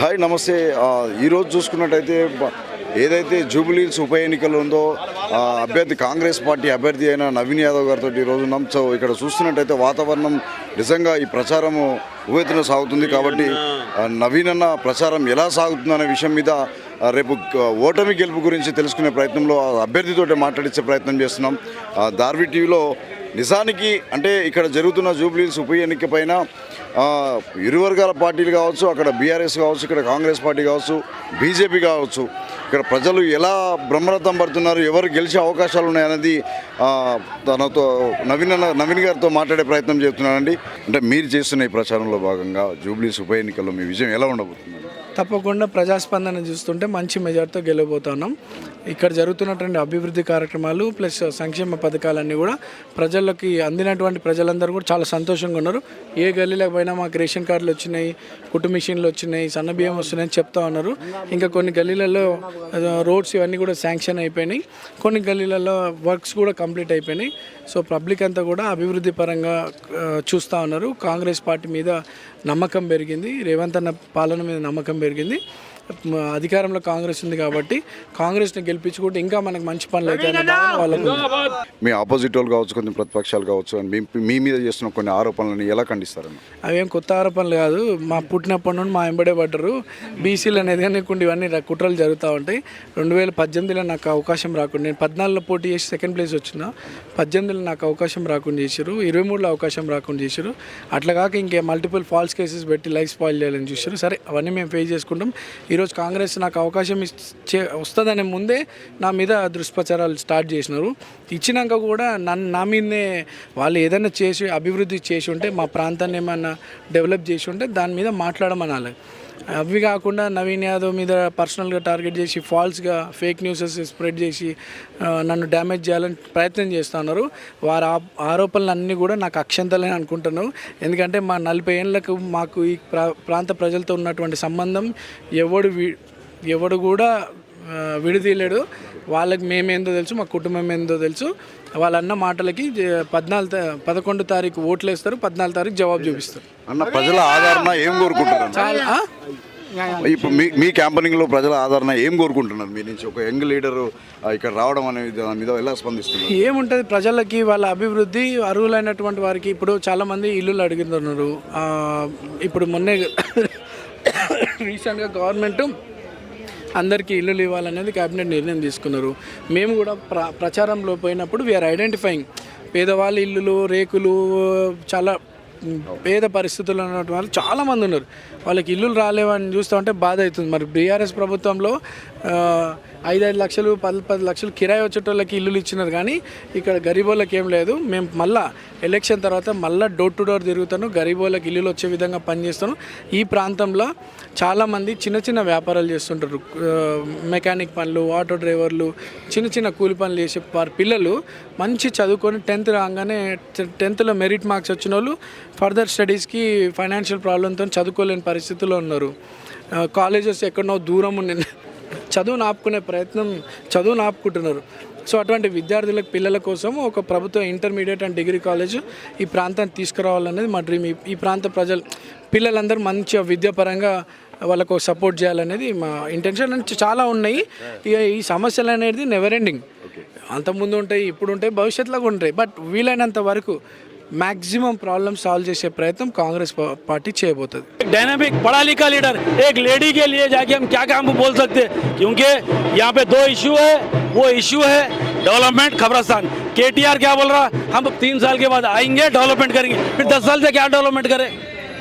Hi నమస్తే. ఈరోజు చూసుకున్నట్టయితే ఏదైతే జూబిలీస్ ఉప ఎన్నికలు ఉందో అభ్యర్థి కాంగ్రెస్ పార్టీ అభ్యర్థి అయిన నవీన్ యాదవ్ గారితో ఈరోజు ఉన్నాం. సో ఇక్కడ చూస్తున్నట్టయితే వాతావరణం నిజంగా ఈ ప్రచారము ఉవ్వెత్తున సాగుతుంది కాబట్టి నవీన్ అన్న ప్రచారం ఎలా సాగుతుందనే విషయం మీద రేపు ఓటమి గెలుపు గురించి తెలుసుకునే ప్రయత్నంలో ఆ మాట్లాడించే ప్రయత్నం చేస్తున్నాం. ఆ, దార్వి టీవీలో నిజానికి అంటే ఇక్కడ జరుగుతున్న జూబ్లీస్ ఉప ఎన్నిక పైన ఇరు వర్గాల పార్టీలు కావచ్చు అక్కడ బీఆర్ఎస్ కావచ్చు ఇక్కడ కాంగ్రెస్ పార్టీ కావచ్చు బీజేపీ కావచ్చు ఇక్కడ ప్రజలు ఎలా బ్రహ్మరథం పడుతున్నారు ఎవరు గెలిచే అవకాశాలు ఉన్నాయన్నది తనతో నవీన్ నవీన్ గారితో మాట్లాడే ప్రయత్నం చేస్తున్నానండి. అంటే మీరు చేస్తున్న ఈ ప్రచారంలో భాగంగా జూబ్లీస్ ఉప ఎన్నికల్లో మీ విజయం ఎలా ఉండబోతుంది తప్పకుండా ప్రజాస్పందన చూస్తుంటే మంచి మెజార్టీతో గెలవబోతున్నాం. ఇక్కడ జరుగుతున్నటువంటి అభివృద్ధి కార్యక్రమాలు ప్లస్ సంక్షేమ పథకాలన్నీ కూడా ప్రజలకి అందినటువంటి ప్రజలందరూ కూడా చాలా సంతోషంగా ఉన్నారు. ఏ గల్లీలకు పోయినా మాకు రేషన్ కార్డులు వచ్చినాయి కుటుంబ మిషన్లు వచ్చినాయి సన్న బియ్యం వస్తున్నాయని చెప్తా ఉన్నారు. ఇంకా కొన్ని గల్లీలలో రోడ్స్ ఇవన్నీ కూడా శాంక్షన్ అయిపోయినాయి. కొన్ని గల్లీలలో వర్క్స్ కూడా కంప్లీట్ అయిపోయినాయి. సో పబ్లిక్ అంతా కూడా అభివృద్ధి పరంగా చూస్తూ ఉన్నారు. కాంగ్రెస్ పార్టీ మీద నమ్మకం పెరిగింది. రేవంత్ అన్న పాలన మీద నమ్మకం పెరిగింది. అధికారంలో కాంగ్రెస్ ఉంది కాబట్టి కాంగ్రెస్ని గెలిపించుకుంటే ఇంకా మనకు మంచి పనులు అయితే వాళ్ళకు. మీ ఆపోజిట్ వాళ్ళు కావచ్చు కొన్ని ప్రతిపక్షాలు కావచ్చు అని మీ మీద చేస్తున్న కొన్ని ఆరోపణలను ఎలా ఖండిస్తారన్న అవేం కొత్త ఆరోపణలు కాదు. మా పుట్టినప్పటి నుండి మా ఎంబడే పడ్డరు. బీసీలు అనేది కానీ కొన్ని ఇవన్నీ కుట్రలు జరుగుతూ ఉంటాయి. రెండు వేల పద్దెనిమిదిలో నాకు అవకాశం రాకుండా నేను పద్నాలుగులో పోటీ చేసి సెకండ్ ప్లేస్ వచ్చిన పద్దెనిమిదిలో నాకు అవకాశం రాకుండా చేశారు ఇరవై మూడులో అవకాశం రాకుండా చేశారు అట్లా కాక ఇంకే మల్టిపుల్ ఫాల్స్ కేసెస్ పెట్టి లైఫ్ స్పాయిల్ చేయాలని చూశారు సరే అవన్నీ మేము ఫేస్ చేసుకుంటాం. ఈరోజు కాంగ్రెస్ నాకు అవకాశం ఇచ్చే వస్తుందనే ముందే నా మీద దుష్ప్రచారాలు స్టార్ట్ చేసినారు. ఇచ్చినాక కూడా నన్ను నా మీదనే వాళ్ళు ఏదైనా చేసి అభివృద్ధి చేసి ఉంటే మా ప్రాంతాన్ని ఏమన్నా డెవలప్ చేసి ఉంటే దాని మీద మాట్లాడమనాలి. అవి కాకుండా నవీన్ యాదవ్ మీద పర్సనల్గా టార్గెట్ చేసి ఫాల్స్గా ఫేక్ న్యూసెస్ స్ప్రెడ్ చేసి నన్ను డ్యామేజ్ చేయాలని ప్రయత్నం చేస్తున్నారు వారి ఆ- ఆరోపణలు అన్నీ కూడా నాకు అక్షంతలని అనుకుంటున్నాను ఎందుకంటే మా నలభై ఏళ్ళకు మాకు ఈ ప్రా ప్రాంత ప్రజలతో ఉన్నటువంటి సంబంధం ఎవడు వి- ఎవడు కూడా విడదీయలేడు. వాళ్ళకి మేమేందో తెలుసు మా కుటుంబం ఏందో తెలుసు. వాళ్ళన్న మాటలకి పద్నాలుగు పదకొండు తారీఖు ఓట్లు వేస్తారు పద్నాలుగు తారీఖు జవాబు చూపిస్తారు. అన్న ప్రజల ఆదరణ ఏం కోరుకుంటున్నారు? చాలా? ఇప్పుడు మీ మీ క్యాంపనింగ్లో ప్రజల ఆదరణ ఏం కోరుకుంటున్నారు? మీ నుంచి ఒక యంగ్ లీడర్ ఇక్కడ రావడం అనేది దాని మీద ఎలా స్పందిస్తున్నారు? ఏముంటుంది ప్రజలకి వాళ్ళ అభివృద్ధి అర్హులైనటువంటి వారికి ఇప్పుడు చాలామంది ఇల్లులు అడుగుతున్నారు. ఇప్పుడు మొన్నే రీసెంట్గా గవర్నమెంట్ అందరికీ ఇల్లులు ఇవ్వాలనేది కేబినెట్ నిర్ణయం తీసుకున్నారు. మేము కూడా ప్ర ప్రచారంలో పోయినప్పుడు వీఆర్ ఐడెంటిఫైయింగ్ పేదవాళ్ళ ఇల్లులు రేకులు చాలా పేద పరిస్థితుల్లో ఉన్నటువంటి వాళ్ళు చాలామంది ఉన్నారు. వాళ్ళకి ఇల్లులు రాలేవని చూస్తూ ఉంటే బాధ అవుతుంది. మరి బీఆర్ఎస్ ప్రభుత్వంలో ఐదైదు లక్షలు పది పది లక్షలు కిరాయి వచ్చేటోళ్ళకి ఇల్లులు ఇచ్చినారు కానీ ఇక్కడ గరీబోళ్ళకి ఏం లేదు. మేము మళ్ళా ఎలక్షన్ తర్వాత మళ్ళీ డోర్ టు డోర్ తిరుగుతాను. గరీబోళ్ళకి ఇల్లులు వచ్చే విధంగా పనిచేస్తాను. ఈ ప్రాంతంలో చాలామంది చిన్న చిన్న వ్యాపారాలు చేస్తుంటారు. మెకానిక్ పనులు ఆటో డ్రైవర్లు చిన్న చిన్న కూలి పనులు చేసే వారి పిల్లలు మంచి చదువుకొని టెన్త్ రాగానే టెన్త్లో మెరిట్ మార్క్స్ వచ్చిన వాళ్ళు ఫర్దర్ స్టడీస్కి ఫైనాన్షియల్ ప్రాబ్లంతో చదువుకోలేని పరిస్థితుల్లో ఉన్నారు. కాలేజెస్ ఎక్కడనో దూరం ఉండి చదువును ఆపుకునే ప్రయత్నం చదువును ఆపుకుంటున్నారు. సో అటువంటి విద్యార్థులకు పిల్లల కోసం ఒక ప్రభుత్వ ఇంటర్మీడియట్ అండ్ డిగ్రీ కాలేజ్ ఈ ప్రాంతాన్ని తీసుకురావాలనేది మా డ్రీమ్. ఈ- ప్రాంత ప్రజలు పిల్లలందరూ మంచిగా విద్యాపరంగా వాళ్ళకు సపోర్ట్ చేయాలనేది మా ఇంటెన్షన్. చాలా ఉన్నాయి. ఇక ఈ సమస్యలు అనేది నెవర్ ఎండింగ్ అంతకుముందు ఉంటాయి ఇప్పుడు ఉంటాయి భవిష్యత్తులో ఉంటాయి. బట్ వీలైనంత వరకు మ్యాక్సిమం ప్రాబ్లమ్ సాల్వ్ చేసే ప్రయత్నం కాంగ్రెస్ పా- పార్టీ చేయబోతుంది एक डायनामिक पढ़ा लिखा लीडर एक लेडी के लिए जाके हम क्या काम बोल सकते हैं क्योंकि यहाँ पे दो इश्यू है वो इश्यू है डेवलपमेंट खबरस्तान केटीआर क्या बोल रहा हम तीन साल के बाद आएंगे डेवलपमेंट करेंगे फिर दस साल से क्या डेवलपमेंट करें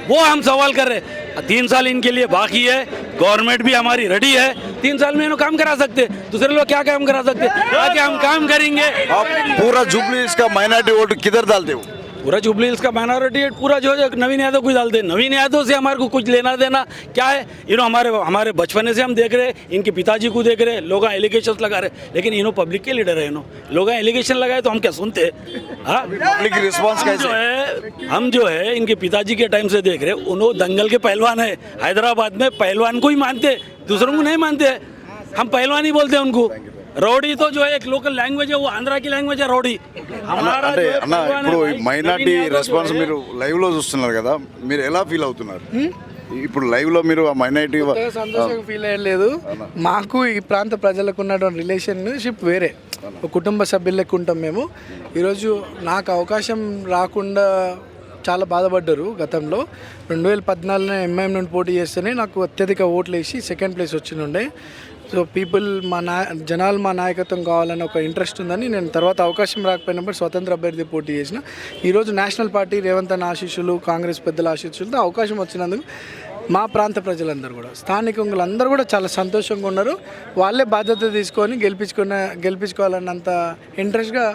वो हम सवाल कर रहे हैं तीन साल इनके लिए बाकी है गवर्नमेंट भी हमारी रेडी है तीन साल में इन्हों काम करा सकते हैं। दूसरे लोग क्या काम करा सकते हैं? आगे हम काम करेंगे आप पूरा जुबली का माइनॉरिटी वोट किधर डालते हो पूरा जुबली हिल्स का माइनॉरिटी पूरा जो है नवीन यादव को डालते हैं नवीन यादव से हमारे को कुछ लेना देना क्या है? इन्हों हमारे हमारे बचपने से हम देख रहे हैं इनके पिताजी को देख रहे हैं लोग एलिगेशन लगा रहे लेकिन इन्हों पब्लिक के लीडर है इन्हों लोग एलिगेशन लगाए तो हम क्या सुनते हैं? हाँ? पब्लिक कैसे? जो है हम जो है इनके पिताजी के टाइम से देख रहे उन्होंने दंगल के पहलवान है। हैदराबाद में पहलवान को ही मानते दूसरों को नहीं मानते हम पहलवान ही बोलते हैं उनको। रौडी तो जो है एक लोकल लैंग्वेज है वो आंध्रा की लैंग्वेज है रौडी हमारा అంటే जो है అన్న पहलवान है ఇప్పుడు भाई, మైనార్టీ नवीन यादव जो రెస్పాన్స్ है, మీరు లైవ్ లో చూస్తున్నారు కదా మీరు ఎలా ఫీల్ అవుతున్నారు ఇప్పుడు లైవ్లో మీరు ఆ మైనారిటీ పెద్దగా సంతోషంగా ఫీల్ అయ్యలేదు మాకు ఈ ప్రాంత ప్రజలకు ఉన్నటువంటి రిలేషన్షిప్ వేరే ఒక కుటుంబ సభ్యులు లెక్క ఉంటాం మేము ఈరోజు నాకు అవకాశం రాకుండా చాలా బాధపడ్డారు గతంలో. రెండు వేల పద్నాలుగులో ఎంఐఎం నుండి పోటీ చేస్తేనే నాకు అత్యధిక ఓట్లు వేసి సెకండ్ ప్లేస్ వచ్చినుండే సో పీపుల్ మా నా జనాలు మా నాయకత్వం కావాలని ఒక ఇంట్రెస్ట్ ఉందని నేను తర్వాత అవకాశం రాకపోయినప్పుడు స్వతంత్ర అభ్యర్థి పోటీ చేసిన. ఈరోజు నేషనల్ పార్టీ రేవంత్ అన్న ఆశీస్సులు కాంగ్రెస్ పెద్దల ఆశీస్సులతో అవకాశం వచ్చినందుకు మా ప్రాంత ప్రజలందరూ కూడా స్థానికులందరూ కూడా చాలా సంతోషంగా ఉన్నారు. వాళ్ళే బాధ్యత తీసుకొని గెలిపించుకున్న గెలిపించుకోవాలన్నంత ఇంట్రెస్ట్గా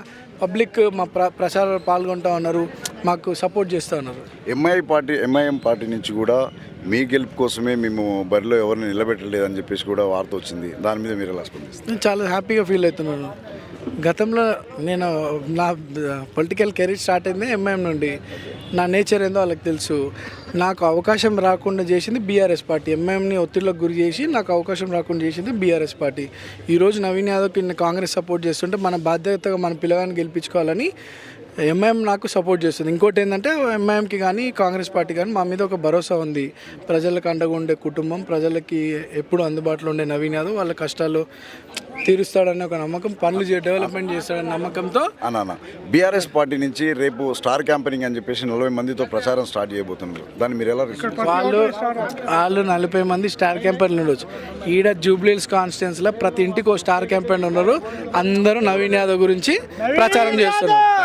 పబ్లిక్ మా ప్ర ప్రచారాలు పాల్గొంటూ ఉన్నారు. మాకు సపోర్ట్ చేస్తూ ఉన్నారు. ఎంఐ పార్టీ ఎంఐఎం పార్టీ నుంచి కూడా మీ గెలుపు కోసమే మేము బరిలో ఎవరిని నిలబెట్టలేదని చెప్పేసి కూడా వార్త వచ్చింది. దాని మీద మీరు ఎలా స్పందిస్తారు? నేను చాలా హ్యాపీగా ఫీల్ అవుతున్నాను. గతంలో నేను నా పొలిటికల్ కెరీర్ స్టార్ట్ అయింది ఎంఐఎం నుండి. నా నేచర్ ఏందో వాళ్ళకి తెలుసు. నాకు అవకాశం రాకుండా చేసింది బీఆర్ఎస్ పార్టీ. ఎంఐఎంని ఒత్తిడిలోకి గురి చేసి నాకు అవకాశం రాకుండా చేసింది బీఆర్ఎస్ పార్టీ. ఈరోజు నవీన్ యాదవ్కి కాంగ్రెస్ సపోర్ట్ చేస్తుంటే మన బాధ్యతగా మన పిల్లగాన్ని గెలిపించుకోవాలని ఎంఐఎం నాకు సపోర్ట్ చేస్తుంది. ఇంకోటి ఏంటంటే ఎంఐఎంకి కానీ కాంగ్రెస్ పార్టీ కానీ మా మీద ఒక భరోసా ఉంది. ప్రజలకు అండగా ఉండే కుటుంబం ప్రజలకి ఎప్పుడు అందుబాటులో ఉండే నవీన్ యాదవ్ వాళ్ళ కష్టాలు తీరుస్తాడనే ఒక నమ్మకం పనులు చే డెవలప్మెంట్ చేస్తాడనే నమ్మకంతో అన్న బీఆర్ఎస్ పార్టీ నుంచి రేపు స్టార్ క్యాంపెయినింగ్ అని చెప్పేసి నలభై మందితో ప్రచారం స్టార్ట్ చేయబోతున్నారు. దాన్ని మీరు ఎలా వాళ్ళు వాళ్ళు నలభై మంది స్టార్ క్యాంపెయిన్లు ఉండొచ్చు. ఈడ జూబ్లీల్స్ కాన్స్టిట్యున్సీలో ప్రతి ఇంటికి ఒక స్టార్ క్యాంపెయిన్ ఉన్నారు. అందరూ నవీన్ యాదవ్ గురించి ప్రచారం చేస్తున్నారు.